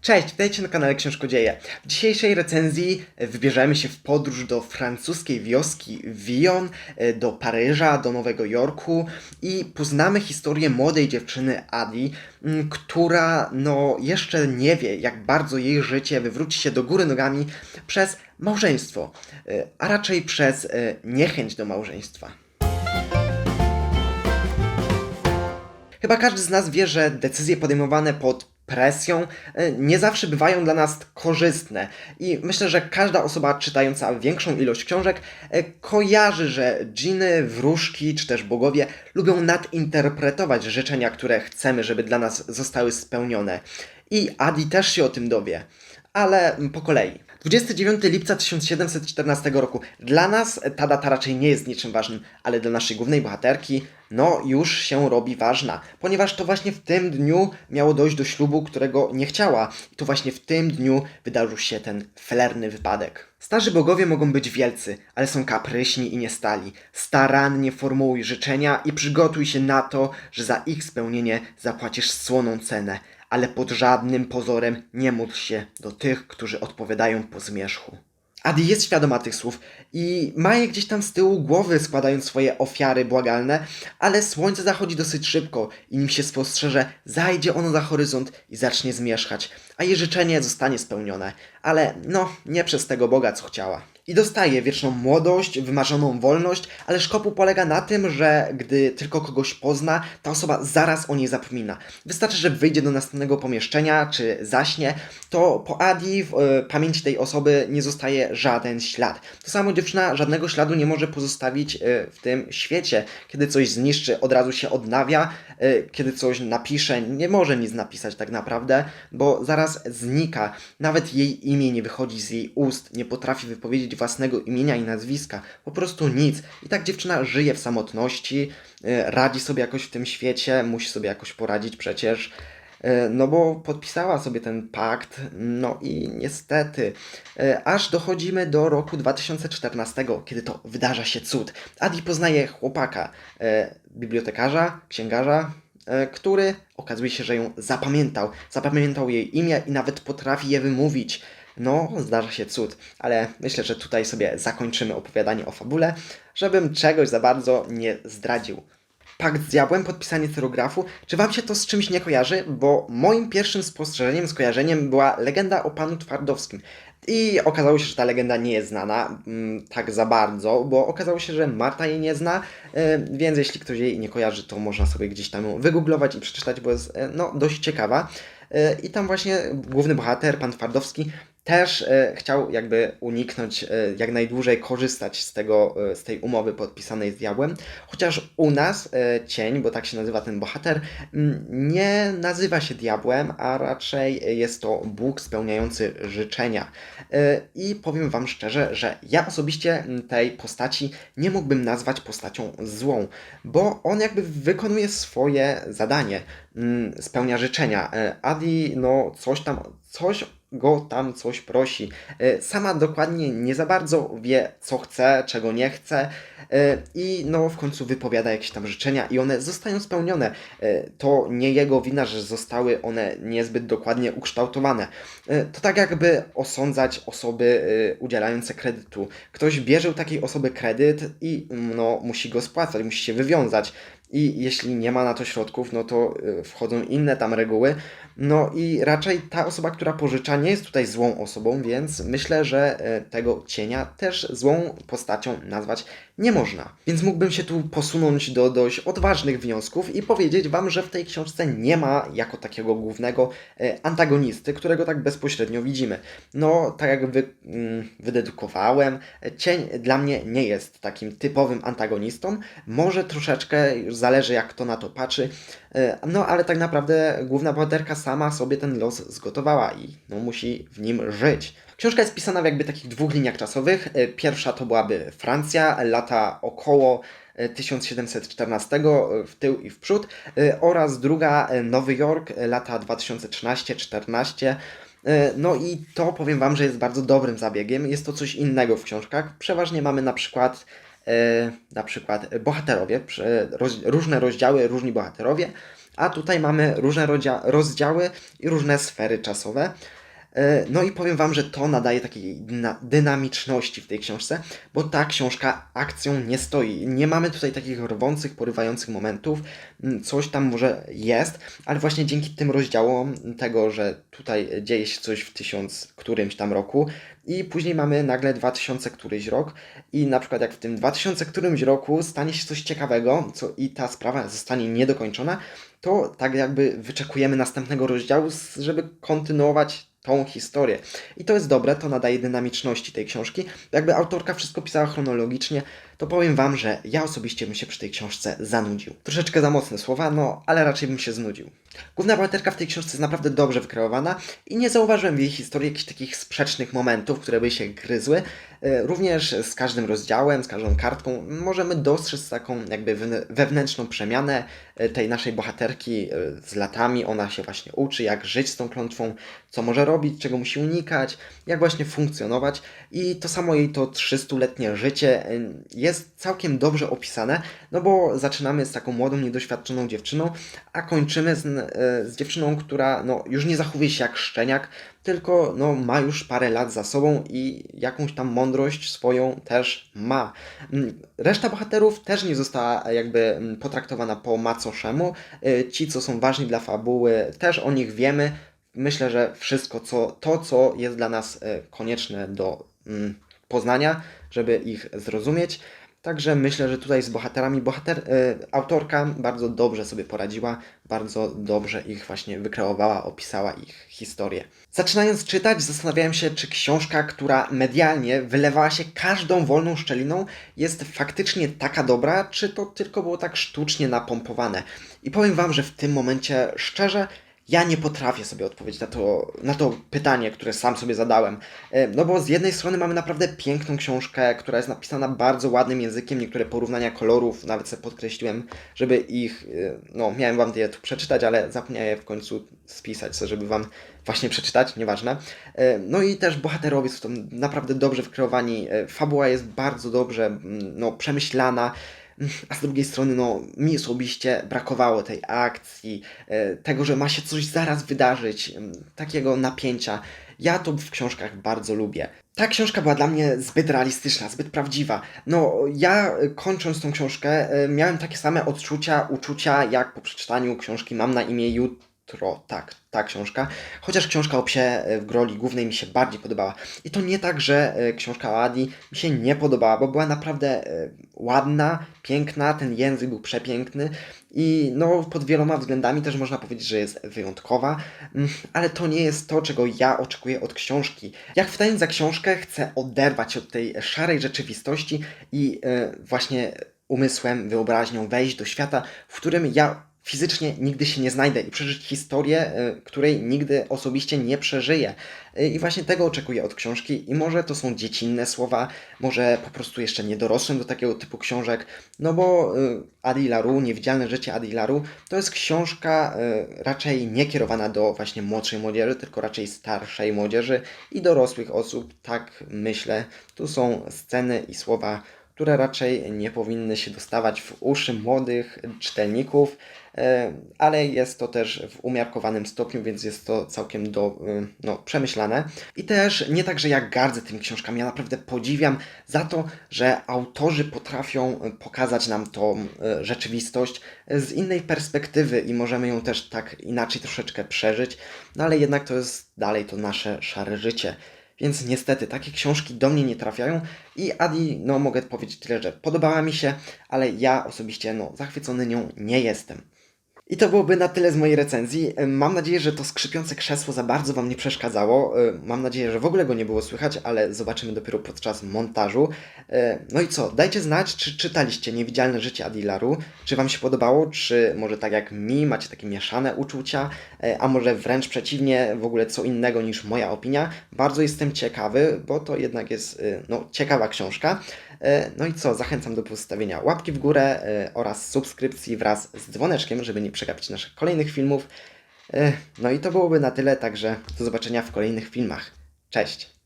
Cześć, witajcie na kanale Książkodzieje. W dzisiejszej recenzji e, wybierzemy się w podróż do francuskiej wioski Villon, e, do Paryża, do Nowego Jorku i poznamy historię młodej dziewczyny Adi, która no jeszcze nie wie, jak bardzo jej życie wywróci się do góry nogami przez małżeństwo, e, a raczej przez niechęć do małżeństwa. Chyba każdy z nas wie, że decyzje podejmowane pod presją e, nie zawsze bywają dla nas korzystne. I myślę, że każda osoba czytająca większą ilość książek e, kojarzy, że dżiny, wróżki czy też bogowie lubią nadinterpretować życzenia, które chcemy, żeby dla nas zostały spełnione. I Adi też się o tym dowie. Ale po kolei. 29 lipca 1714 roku. Dla nas ta data raczej nie jest niczym ważnym, ale dla naszej głównej bohaterki, no już się robi ważna, ponieważ to właśnie w tym dniu miało dojść do ślubu, którego nie chciała. I to właśnie w tym dniu wydarzył się ten flerny wypadek. Starzy bogowie mogą być wielcy, ale są kapryśni i niestali. Starannie formułuj życzenia i przygotuj się na to, że za ich spełnienie zapłacisz słoną cenę ale pod żadnym pozorem nie módl się do tych, którzy odpowiadają po zmierzchu. Adi jest świadoma tych słów i ma je gdzieś tam z tyłu głowy, składając swoje ofiary błagalne, ale słońce zachodzi dosyć szybko i nim się spostrzeże, zajdzie ono za horyzont i zacznie zmierzchać, a jej życzenie zostanie spełnione, ale no, nie przez tego Boga, co chciała. I dostaje wieczną młodość, wymarzoną wolność, ale szkopu polega na tym, że gdy tylko kogoś pozna, ta osoba zaraz o niej zapomina. Wystarczy, że wyjdzie do następnego pomieszczenia czy zaśnie, to po Adi w e, pamięci tej osoby nie zostaje żaden ślad. To samo dziewczyna żadnego śladu nie może pozostawić e, w tym świecie. Kiedy coś zniszczy, od razu się odnawia, e, kiedy coś napisze, nie może nic napisać tak naprawdę, bo zaraz znika. Nawet jej imię nie wychodzi z jej ust, nie potrafi wypowiedzieć własnego imienia i nazwiska, po prostu nic. I tak dziewczyna żyje w samotności, e, radzi sobie jakoś w tym świecie, musi sobie jakoś poradzić przecież. E, No bo podpisała sobie ten pakt, no i niestety, e, aż dochodzimy do roku 2014, kiedy to wydarza się cud. Adi poznaje chłopaka, bibliotekarza, księgarza, który okazuje się, że ją zapamiętał. Zapamiętał jej imię i nawet potrafi je wymówić. No, zdarza się cud, ale myślę, że tutaj sobie zakończymy opowiadanie o fabule, żebym czegoś za bardzo nie zdradził. Pakt z diabłem, podpisanie tyrografu. Czy wam się to z czymś nie kojarzy? Bo moim pierwszym spostrzeżeniem, skojarzeniem była legenda o panu Twardowskim. I okazało się, że ta legenda nie jest znana mm, tak za bardzo, bo okazało się, że Marta jej nie zna, e, więc jeśli ktoś jej nie kojarzy, to można sobie gdzieś tam ją wygooglować i przeczytać, bo jest e, no, dość ciekawa. E, I tam właśnie główny bohater, pan Twardowski, też e, chciał jakby uniknąć e, jak najdłużej korzystać z, tego, e, z tej umowy podpisanej z diabłem, chociaż u nas cień, bo tak się nazywa ten bohater, m, nie nazywa się diabłem, a raczej jest to Bóg spełniający życzenia. I powiem Wam szczerze, że ja osobiście tej postaci nie mógłbym nazwać postacią złą, bo on jakby wykonuje swoje zadanie, m, spełnia życzenia. Adi, no coś tam, coś go tam coś prosi. E, Sama dokładnie nie za bardzo wie, co chce, czego nie chce e, i no w końcu wypowiada jakieś tam życzenia i one zostają spełnione. E, To nie jego wina, że zostały one niezbyt dokładnie ukształtowane. To tak jakby osądzać osoby udzielające kredytu. Ktoś bierze u takiej osoby kredyt i no musi go spłacać, musi się wywiązać. I jeśli nie ma na to środków, no to wchodzą inne tam reguły. No i raczej ta osoba, która pożycza, nie jest tutaj złą osobą, więc myślę, że e, tego cienia też złą postacią nazwać nie można. Więc mógłbym się tu posunąć do dość odważnych wniosków i powiedzieć Wam, że w tej książce nie ma jako takiego głównego e, antagonisty, którego tak bezpośrednio widzimy. No, tak jak wy, mm, wydedukowałem, cień dla mnie nie jest takim typowym antagonistą. Może troszeczkę, zależy jak kto na to patrzy, No, ale tak naprawdę główna bohaterka sama sobie ten los zgotowała i no, musi w nim żyć. Książka jest pisana w jakby takich dwóch liniach czasowych. E, Pierwsza to byłaby Francja, lata około e, 1714 e, w tył i w przód e, oraz druga e, Nowy Jork, e, lata 2013-14. E, No i to powiem Wam, że jest bardzo dobrym zabiegiem. Jest to coś innego w książkach. Przeważnie mamy na przykład e, na przykład bohaterowie, różne rozdziały, różni bohaterowie a tutaj mamy różne rozdziały i różne sfery czasowe. E, No i powiem Wam, że to nadaje takiej dyna- dynamiczności w tej książce, bo ta książka akcją nie stoi. Nie mamy tutaj takich rwących, porywających momentów. Mm, Coś tam może jest, ale właśnie dzięki tym rozdziałom tego, że tutaj dzieje się coś w tysiąc którymś tam roku i później mamy nagle 2000 któryś rok i na przykład jak w tym 2000 którymś roku stanie się coś ciekawego co i ta sprawa zostanie niedokończona, to tak jakby wyczekujemy następnego rozdziału, żeby kontynuować tą historię. I to jest dobre, to nadaje dynamiczności tej książki. Jakby autorka wszystko pisała chronologicznie, to powiem Wam, że ja osobiście bym się przy tej książce zanudził. Troszeczkę za mocne słowa, no ale raczej bym się znudził. Główna bohaterka w tej książce jest naprawdę dobrze wykreowana i nie zauważyłem w jej historii jakichś takich sprzecznych momentów, które by się gryzły. E, Również z każdym rozdziałem, z każdą kartką możemy dostrzec taką jakby wewn- wewnętrzną przemianę e, tej naszej bohaterki e, z latami. Ona się właśnie uczy, jak żyć z tą klątwą, co może robić, czego musi unikać, jak właśnie funkcjonować. I to samo jej to 300-letnie życie e, jest całkiem dobrze opisane, no bo zaczynamy z taką młodą, niedoświadczoną dziewczyną, a kończymy z, e, z dziewczyną, która no, już nie zachowuje się jak szczeniak, tylko no, ma już parę lat za sobą i jakąś tam mądrość swoją też ma. Mm, Reszta bohaterów też nie została jakby mm, potraktowana po macoszemu. Y, Ci, co są ważni dla fabuły, też o nich wiemy. Myślę, że wszystko co, to, co jest dla nas y, konieczne do mm, poznania, żeby ich zrozumieć. Także myślę, że tutaj z bohaterami bohater, y, autorka bardzo dobrze sobie poradziła, bardzo dobrze ich właśnie wykreowała, opisała ich historię. Zaczynając czytać, zastanawiałem się, czy książka, która medialnie wylewała się każdą wolną szczeliną, jest faktycznie taka dobra, czy to tylko było tak sztucznie napompowane. I powiem Wam, że w tym momencie szczerze ja nie potrafię sobie odpowiedzieć na to, na to pytanie, które sam sobie zadałem. E, No bo z jednej strony mamy naprawdę piękną książkę, która jest napisana bardzo ładnym językiem, niektóre porównania kolorów nawet sobie podkreśliłem, żeby ich, e, no miałem wam je tu przeczytać, ale zapomniałem w końcu spisać, żeby wam właśnie przeczytać, nieważne. E, No i też bohaterowie są tam naprawdę dobrze wykreowani, fabuła jest bardzo dobrze mm, no, przemyślana, a z drugiej strony, no, mi osobiście brakowało tej akcji, e, tego, że ma się coś zaraz wydarzyć, takiego napięcia. Ja to w książkach bardzo lubię. Ta książka była dla mnie zbyt realistyczna, zbyt prawdziwa. No, ja e, kończąc tą książkę, e, miałem takie same odczucia, uczucia, jak po przeczytaniu książki Mam na imię Jutro. Tak, ta książka. Chociaż książka o psie e, w roli głównej mi się bardziej podobała. I to nie tak, że e, książka o Adi mi się nie podobała, bo była naprawdę e, ładna, piękna, ten język był przepiękny i no pod wieloma względami też można powiedzieć, że jest wyjątkowa, Mm, ale to nie jest to, czego ja oczekuję od książki. Jak wstając za książkę chcę oderwać od tej szarej rzeczywistości i właśnie umysłem, wyobraźnią wejść do świata, w którym ja fizycznie nigdy się nie znajdę i przeżyć historię, y, której nigdy osobiście nie przeżyję. Y, I właśnie tego oczekuję od książki i może to są dziecinne słowa, może po prostu jeszcze nie dorosłem do takiego typu książek, no bo y, Adi Laru, Niewidzialne życie Adi Laru, to jest książka raczej nie kierowana do właśnie młodszej młodzieży, tylko raczej starszej młodzieży i dorosłych osób, tak myślę. Tu są sceny i słowa, które raczej nie powinny się dostawać w uszy młodych czytelników, e, ale jest to też w umiarkowanym stopniu, więc jest to całkiem do, e, no, przemyślane. I też nie tak, że ja gardzę tymi książkami, ja naprawdę podziwiam za to, że autorzy potrafią pokazać nam tą e, rzeczywistość z innej perspektywy i możemy ją też tak inaczej troszeczkę przeżyć, no ale jednak to jest dalej to nasze szare życie. Więc niestety takie książki do mnie nie trafiają i Adi, no mogę powiedzieć tyle, że podobała mi się, ale ja osobiście no zachwycony nią nie jestem. I to byłoby na tyle z mojej recenzji. Mam nadzieję, że to skrzypiące krzesło za bardzo Wam nie przeszkadzało. Mam nadzieję, że w ogóle go nie było słychać, ale zobaczymy dopiero podczas montażu. No i co? Dajcie znać, czy czytaliście Niewidzialne życie Adilaru, czy Wam się podobało, czy może tak jak mi macie takie mieszane uczucia, a może wręcz przeciwnie, w ogóle co innego niż moja opinia. Bardzo jestem ciekawy, bo to jednak jest no, ciekawa książka. No i co? Zachęcam do postawienia łapki w górę e, oraz subskrypcji wraz z dzwoneczkiem, żeby nie przegapić naszych kolejnych filmów. E, No i to byłoby na tyle, także do zobaczenia w kolejnych filmach. Cześć!